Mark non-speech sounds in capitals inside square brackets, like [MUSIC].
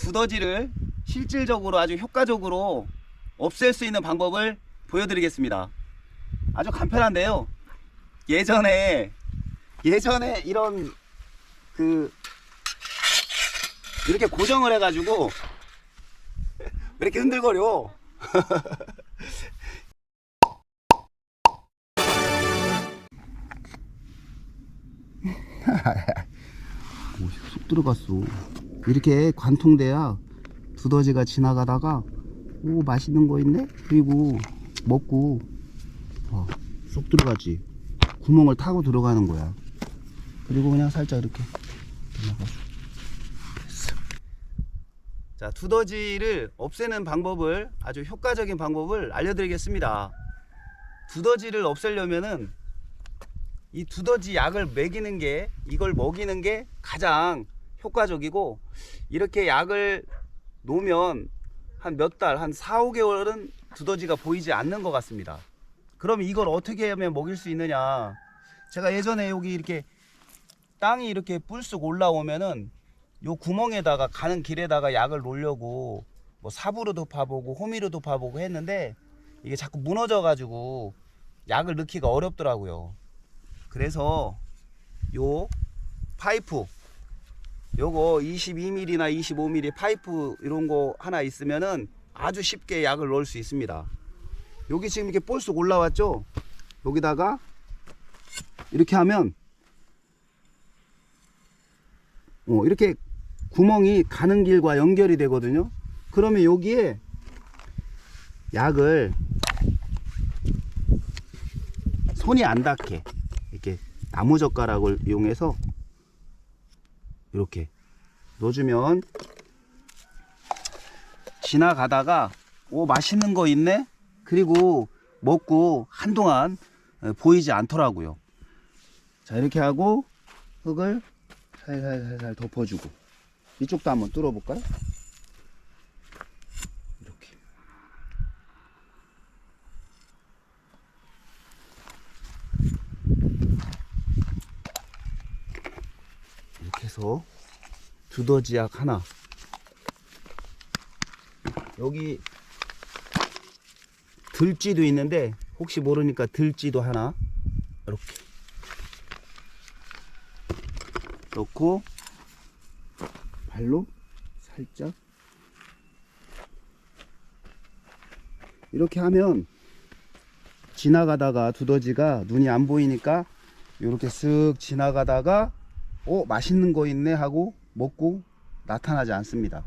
두더지를 실질적으로 아주 효과적으로 없앨 수 있는 방법을 보여드리겠습니다. 아주 간편한데요. 예전에 예전에 이런 그 이렇게 고정을 해가지고 왜 이렇게 흔들거려? [LAUGHS] 오, 쏙 들어갔어. 이렇게 관통돼야 두더지가 지나가다가 오 맛있는 거 있네. 그리고 먹고 어, 쏙 들어가지. 구멍을 타고 들어가는 거야. 그리고 그냥 살짝 이렇게. 자 두더지를 없애는 방법을 아주 효과적인 방법을 알려드리겠습니다. 두더지를 없애려면은 이 두더지 약을 먹이는 게 이걸 먹이는 게 가장 효과적이고 이렇게 약을 놓으면 한 몇 달, 한 4, 5개월은 두더지가 보이지 않는 것 같습니다. 그럼 이걸 어떻게 하면 먹일 수 있느냐? 제가 예전에 여기 이렇게 땅이 이렇게 뿔쑥 올라오면은 요 구멍에다가 가는 길에다가 약을 놓으려고 뭐 사부로도 파보고 호미로도 파보고 했는데 이게 자꾸 무너져 가지고 약을 넣기가 어렵더라고요. 그래서 요 파이프 요거 22mm나 25mm 파이프 이런 거 하나 있으면은 아주 쉽게 약을 넣을 수 있습니다. 여기 지금 이렇게 볼쑥 올라왔죠? 여기다가 이렇게 하면 어, 이렇게 구멍이 가는 길과 연결이 되거든요. 그러면 여기에 약을 손이 안 닿게 이렇게 나무 젓가락을 이용해서 이렇게 넣어주면 지나가다가 오 맛있는 거 있네? 그리고 먹고 한동안 어, 보이지 않더라고요. 자 이렇게 하고 흙을 살살살살 덮어주고. 이쪽도 한번 뚫어볼까요 해서 두더지약 하나. 여기 들쥐도 있는데 혹시 모르니까 들쥐도 하나 이렇게 넣고 발로 살짝 이렇게 하면 지나가다가 두더지가 눈이 안 보이니까 이렇게 쓱 지나가다가 어 맛있는 거 있네 하고 먹고 나타나지 않습니다.